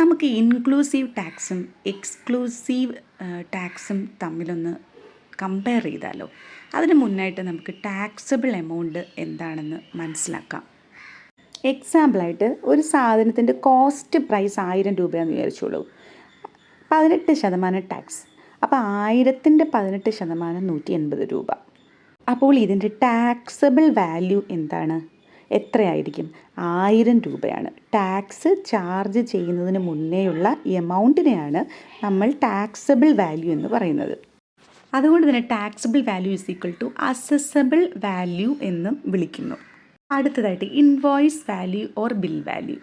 നമുക്ക് ഇൻക്ലൂസീവ് ടാക്സും എക്സ്ക്ലൂസീവ് ടാക്സും തമ്മിലൊന്ന് കമ്പയർ ചെയ്താലോ? അതിന് മുന്നായിട്ട് നമുക്ക് ടാക്സബിൾ എമൗണ്ട് എന്താണെന്ന് മനസ്സിലാക്കാം. എക്സാമ്പിളായിട്ട് ഒരു സാധനത്തിന്റെ കോസ്റ്റ് പ്രൈസ് ആയിരം രൂപയാണെന്ന് വിചാരിച്ചോളൂ. പതിനെട്ട് ശതമാനം ടാക്സ് അപ്പോൾ ആയിരത്തിന്റെ പതിനെട്ട് ശതമാനം നൂറ്റി എൺപത് രൂപ. അപ്പോൾ ഇതിന്റെ ടാക്സബിൾ വാല്യൂ എന്താണ്? എത്രയായിരിക്കും? ആയിരം രൂപയാണ്. ടാക്സ് ചാർജ് ചെയ്യുന്നതിന് മുന്നേയുള്ള എമൗണ്ടിനെയാണ് നമ്മൾ ടാക്സബിൾ വാല്യൂ എന്ന് പറയുന്നത്. അതുകൊണ്ട് തന്നെ taxable value is equal to assessable value എന്നും വിളിക്കുന്നു. അടുത്തതായിട്ട് invoice value or bill value.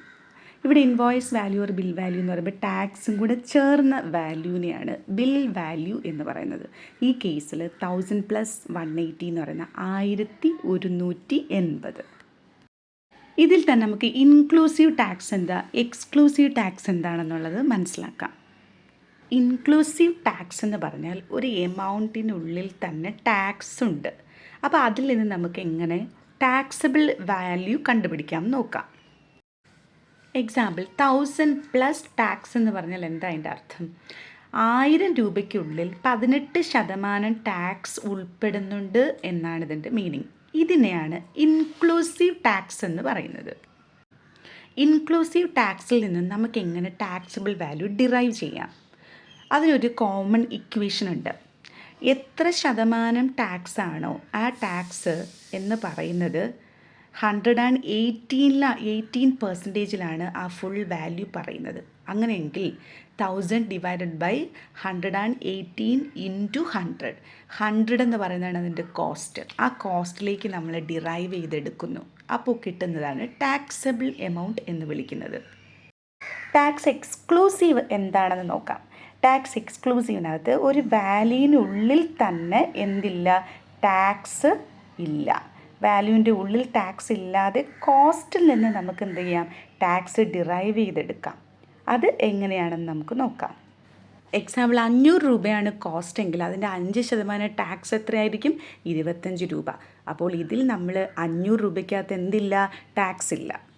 ഇവിടെ invoice value or bill value എന്ന് പറയുമ്പോൾ ടാക്സും കൂടെ ചേർന്ന വാല്യൂവിനെയാണ് ബിൽ വാല്യൂ എന്ന് പറയുന്നത്. ഈ കേസിൽ തൗസൻഡ് പ്ലസ് വൺ എയ്റ്റി എന്ന് പറയുന്ന ആയിരത്തി ഒരുന്നൂറ്റി എൺപത്. ഇതിൽ തന്നെ നമുക്ക് ഇൻക്ലൂസീവ് ടാക്സ് എന്താ? എക്സ്ക്ലൂസീവ് ടാക്സ് എന്താണെന്നുള്ളത് മനസ്സിലാക്കാം. ഇൻക്ലൂസീവ് ടാക്സ് എന്ന് പറഞ്ഞാൽ ഒരു എമൗണ്ടിനുള്ളിൽ തന്നെ ടാക്സ് ഉണ്ട്. അപ്പോൾ അതിൽ നിന്ന് നമുക്ക് എങ്ങനെ ടാക്സബിൾ വാല്യൂ കണ്ടുപിടിക്കാം നോക്കാം. എക്സാമ്പിൾ തൗസൻഡ് പ്ലസ് ടാക്സ് എന്ന് പറഞ്ഞാൽ എന്താ അതിന്റെ അർത്ഥം? ആയിരം രൂപയ്ക്കുള്ളിൽ പതിനെട്ട് ശതമാനം ടാക്സ് ഉൾപ്പെടുന്നുണ്ട് എന്നാണ് ഇതിന്റെ മീനിങ് ഇതിനെയാണ് ഇൻക്ലൂസീവ് ടാക്സ് എന്ന് പറയുന്നത്. ഇൻക്ലൂസീവ് ടാക്സിൽ നിന്ന് നമുക്ക് എങ്ങനെ ടാക്സബിൾ വാല്യൂ ഡിറൈവ് ചെയ്യാം? അതിനൊരു കോമൺ ഇക്വേഷൻ ഉണ്ട്. എത്ര ശതമാനം ടാക്സ് ആണോ ആ ടാക്സ് എന്ന് പറയുന്നത് ഹൺഡ്രഡ് ആൻഡ് എയ്റ്റീനില എയ്റ്റീൻ പെർസെന്റേജിലാണ് ആ ഫുൾ വാല്യൂ പറയുന്നത്. അങ്ങനെയെങ്കിൽ thousand divided by hundred and eighteen into hundred hundred എന്ന് പറയുന്നതാണ് അതിന്റെ കോസ്റ്റ് ആ കോസ്റ്റിലേക്ക് നമ്മൾ ഡിറൈവ് ചെയ്തെടുക്കുന്നു. അപ്പോൾ കിട്ടുന്നതാണ് ടാക്സബിൾ എമൗണ്ട് എന്ന് വിളിക്കുന്നത്. ടാക്സ് എക്സ്ക്ലൂസീവ് എന്താണെന്ന് നോക്കാം. ടാക്സ് എക്സ്ക്ലൂസീവിനകത്ത് ഒരു വാല്യൂവിനുള്ളിൽ തന്നെ എന്തില്ല? ടാക്സ് ഇല്ല. വാല്യൂവിന്റെ ഉള്ളിൽ ടാക്സ് ഇല്ലാതെ കോസ്റ്റിൽ നിന്ന് നമുക്ക് എന്ത് ചെയ്യാം? ടാക്സ് ഡിറൈവ് ചെയ്തെടുക്കാം. അത് എങ്ങനെയാണെന്ന് നമുക്ക് നോക്കാം. എക്സാമ്പിൾ അഞ്ഞൂറ് രൂപയാണ് കോസ്റ്റ് എങ്കിൽ അതിന്റെ അഞ്ച് ശതമാനം ടാക്സ് എത്രയായിരിക്കും? ഇരുപത്തഞ്ച് രൂപ. അപ്പോൾ ഇതിൽ നമ്മൾ അഞ്ഞൂറ് രൂപയ്ക്കകത്ത് എന്തില്ല? ടാക്സ് ഇല്ല.